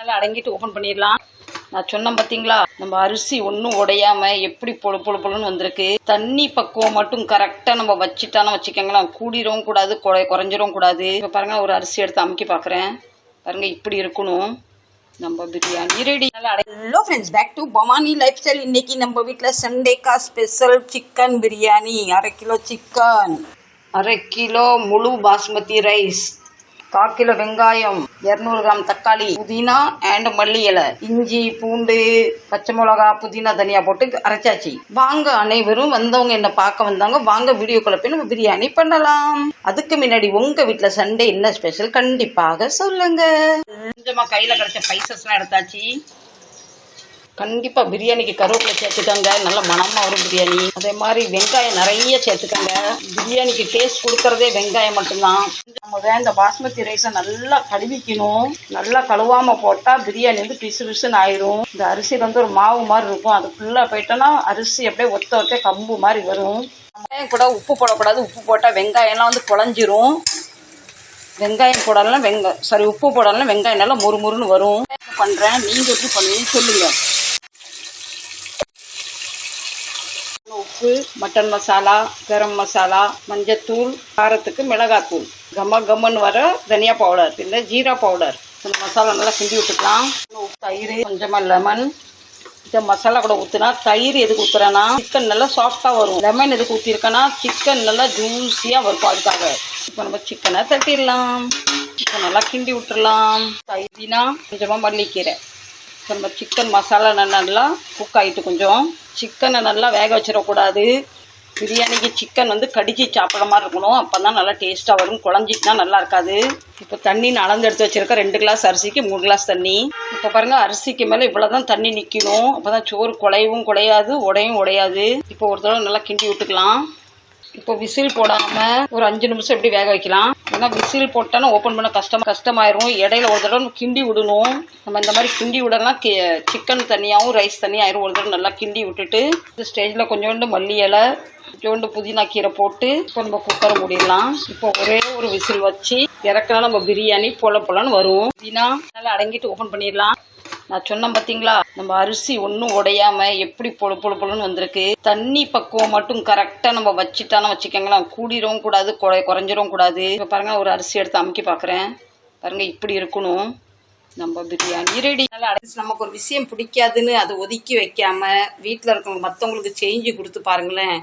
நல்லா அடங்கிட்டு ஓப்பன் பண்ணிடலாம். நான் சொன்னேன் பார்த்தீங்களா நம்ம அரிசி ஒன்றும் உடையாம எப்படி பொழு பொழு பொழுன்னு வந்திருக்கு. தண்ணி பக்குவம் மட்டும் கரெக்டாக நம்ம வச்சுட்டானு வச்சுக்கோங்களேன். கூடிரவும் கூடாது குறை குறைஞ்சிரவும் கூடாது. இப்போ பாருங்க ஒரு அரிசி எடுத்து அமுக்கி பார்க்குறேன் பாருங்க இப்படி இருக்கணும். நம்ம biryani ready hello friends back to Bhavani lifestyle இன்னைக்கு நம்ம வீட்டில் சண்டேக்கா ஸ்பெஷல் சிக்கன் பிரியாணி அரை கிலோ சிக்கன் அரை கிலோ முழு பாஸ்மதி ரைஸ் கால் கிலோ வெங்காயம் இரநூறு கிராம் தக்காளி புதினா அண்ட் மல்லி இலை. இஞ்சி பூண்டு பச்சை மிளகா புதினா தனியா போட்டு அரைச்சாச்சு. வாங்க அனைவரும் வந்தவங்க என்ன பார்க்க வந்தாங்க வாங்க வீடியோக்குள்ள போய் நம்ம பிரியாணி பண்ணலாம். அதுக்கு முன்னாடி உங்க வீட்டுல சண்டே என்ன ஸ்பெஷல் கண்டிப்பாக சொல்லுங்க. கொஞ்சமா கையில கிடைச்ச பைசஸ்லாம் எடுத்தாச்சு. கண்டிப்பாக பிரியாணிக்கு கருவேப்பிலை சேர்த்துக்கோங்க. நல்ல மணமாக வரும் பிரியாணி. அதே மாதிரி வெங்காயம் நிறைய சேர்த்துக்கோங்க. பிரியாணிக்கு டேஸ்ட் கொடுக்கறதே வெங்காயம் மட்டும்தான். நம்ம இந்த பாஸ்மதி ரைஸை நல்லா கழுவிக்கணும். நல்லா கழுவாமல் போட்டால் பிரியாணி வந்து பிசு பிசுன்னு ஆயிரும். இந்த அரிசி வந்து ஒரு மாவு மாதிரி இருக்கும். அது ஃபுல்லாக போயிட்டோன்னா அரிசி அப்படியே ஒத்த ஒத்த கம்பு மாதிரி வரும். வெங்காயம் கூட உப்பு போடக்கூடாது. உப்பு போட்டால் வெங்காயம்லாம் வந்து குழஞ்சிரும். வெங்காயம் போடலாம் வெங்காயம் சாரி உப்பு போடலாம் வெங்காயம் நல்லா முறுமுறுன்னு வரும். பண்ணுறேன் நீங்கள் எப்படி பண்ணுவீங்கன்னு சொல்லுங்கள் உப்பு மட்டன் மசாலா கரம் மசாலா மஞ்சத்தூள் காரத்துக்கு மிளகாத்தூள். கம்ம கம்மன்னு வர தனியா பவுடர் இந்த ஜீரா பவுடர் இந்த மசாலா நல்லா கிண்டி விட்டுக்கலாம். தயிர் கொஞ்சமாக லெமன் இந்த மசாலா கூட ஊற்றுனா தயிர் எதுக்கு ஊற்றுறேன்னா சிக்கன் நல்லா சாஃப்டாக வரும். லெமன் எதுக்கு ஊற்றிருக்கேன்னா சிக்கன் நல்லா ஜூஸியாக வரும் அதுக்காக இப்போ நம்ம சிக்கனை தட்டிடலாம். இப்போ நல்லா கிண்டி விட்டுடலாம். தயிரினா கொஞ்சமாக மல்லிக்கீரை இப்போ நம்ம சிக்கன் மசாலா நல்லா குக் ஆகிட்டு கொஞ்சம். சிக்கனை நல்லா வேக வச்சிடக்கூடாது. பிரியாணிக்கு சிக்கன் வந்து கடிச்சு சாப்பிட்ற மாதிரி இருக்கணும். அப்போ தான் நல்லா டேஸ்ட்டாக வரும். குழஞ்சிட்டுனா நல்லா இருக்காது. இப்போ தண்ணி அளந்து எடுத்து வச்சிருக்கேன் ரெண்டு கிளாஸ் அரிசிக்கு மூணு கிளாஸ் தண்ணி. இப்போ பாருங்கள் அரிசிக்கு மேலே இவ்வளோ தான் தண்ணி நிற்கணும் அப்போ தான் சோறு குலையவும் குழையாது உடையும் உடையாது. இப்போ ஒரு தடவை நல்லா கிண்டி விட்டுக்கலாம். இப்போ விசில் போடாமல் ஒரு அஞ்சு நிமிஷம் எப்படி வேக வைக்கலாம். ஏன்னா விசில் போட்டோன்னா ஓப்பன் பண்ண கஷ்டம் கஷ்டமாயிரும். இடையில ஒரு தடவை கிண்டி விடணும். நம்ம இந்த மாதிரி கிண்டி விடலாம். சிக்கன் தனியாகவும் ரைஸ் தனியாயிரும். ஒரு தடவை நல்லா கிண்டி விட்டுட்டு இந்த ஸ்டேஜில் கொஞ்சோண்டு மல்லி இலை கொஞ்சோண்டு புதினா கீரை போட்டு இப்போ நம்ம குக்கரை மூடிடலாம். இப்போ ஒரே ஒரு விசில் வச்சு இறக்குனா நம்ம பிரியாணி பொல பொலன்னு வரும். புதினா நல்லா அடங்கிட்டு ஓப்பன் பண்ணிடலாம். நான் சொன்னேன் பார்த்தீங்களா நம்ம அரிசி ஒன்றும் உடையாம எப்படி பொழு பொழு பொழுன்னு வந்திருக்கு? தண்ணி பக்குவம் மட்டும் கரெக்டாக நம்ம வச்சுட்டானு வச்சுக்கோங்களேன். கூடிரவும் கூடாது குறை குறைஞ்சிரவும் கூடாது. இப்போ பாருங்க ஒரு அரிசி எடுத்து அமுக்கி பார்க்குறேன் பாருங்க இப்படி இருக்கணும். நம்ம பிரியாணி ரெடி நல்லா நமக்கு ஒரு விஷயம் பிடிக்காதுன்னு அதை ஒதுக்கி வைக்காம வீட்டில் இருக்கவங்க மற்றவங்களுக்கு செஞ்சு கொடுத்து பாருங்களேன்.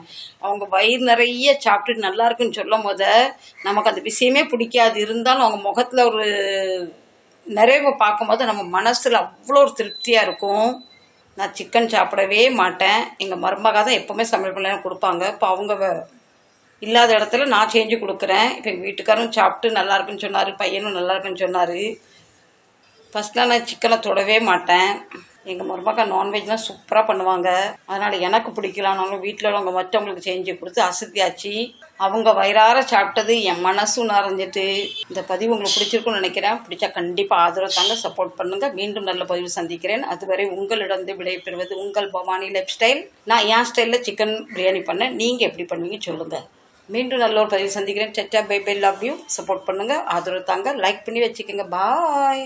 அவங்க வயிறு நிறைய சாப்பிட்டுட்டு நல்லா இருக்குன்னு சொல்லும் போத நமக்கு அந்த விஷயமே பிடிக்காது. இருந்தாலும் அவங்க முகத்தில் ஒரு நிறைவை பார்க்கும்போது நம்ம மனசில் அவ்வளோ ஒரு திருப்தியாக இருக்கும். நான் சிக்கன் சாப்பிடவே மாட்டேன். எங்கள் மருமகா தான் எப்போவுமே சமையல் பண்ணலாம் கொடுப்பாங்க. இப்போ அவங்க இல்லாத இடத்துல நான் செஞ்சு கொடுக்குறேன். இப்போ எங்கள் வீட்டுக்காரரும் சாப்பிட்டு நல்லா இருக்குன்னு சொன்னார் பையனும் நல்லா இருக்குன்னு சொன்னார். ஃபஸ்ட்லாம் நான் சிக்கனை தொடவே மாட்டேன். எங்கள் மருமகா நான்வெஜ்லாம் சூப்பராக பண்ணுவாங்க. அதனால் எனக்கு பிடிக்கலானாலும் வீட்டில் உள்ளவங்க மற்றவங்களுக்கு செஞ்சு கொடுத்து அசத்தியாச்சு. அவங்க வயிறார சாப்பிட்டது என் மனசும் நிறைஞ்சிட்டு இந்த பதிவு உங்களுக்கு பிடிச்சிருக்கும்னு நினைக்கிறேன். பிடிச்சா கண்டிப்பாக ஆதரவு தாங்க சப்போர்ட் பண்ணுங்கள் மீண்டும் நல்ல பதிவு சந்திக்கிறேன். அதுவரை உங்களிடம் விடைபெறுவது உங்கள் பவானி லைஃப் ஸ்டைல் நான் என் ஸ்டைலில் சிக்கன் பிரியாணி பண்ணேன். நீங்கள் எப்படி பண்ணுவீங்க சொல்லுங்கள் மீண்டும் நல்ல ஒரு பதிவு சந்திக்கிறேன். சச்சா bye bye love you support பண்ணுங்கள் ஆதரவு தாங்க. லைக் பண்ணி வச்சுக்கோங்க. பாய்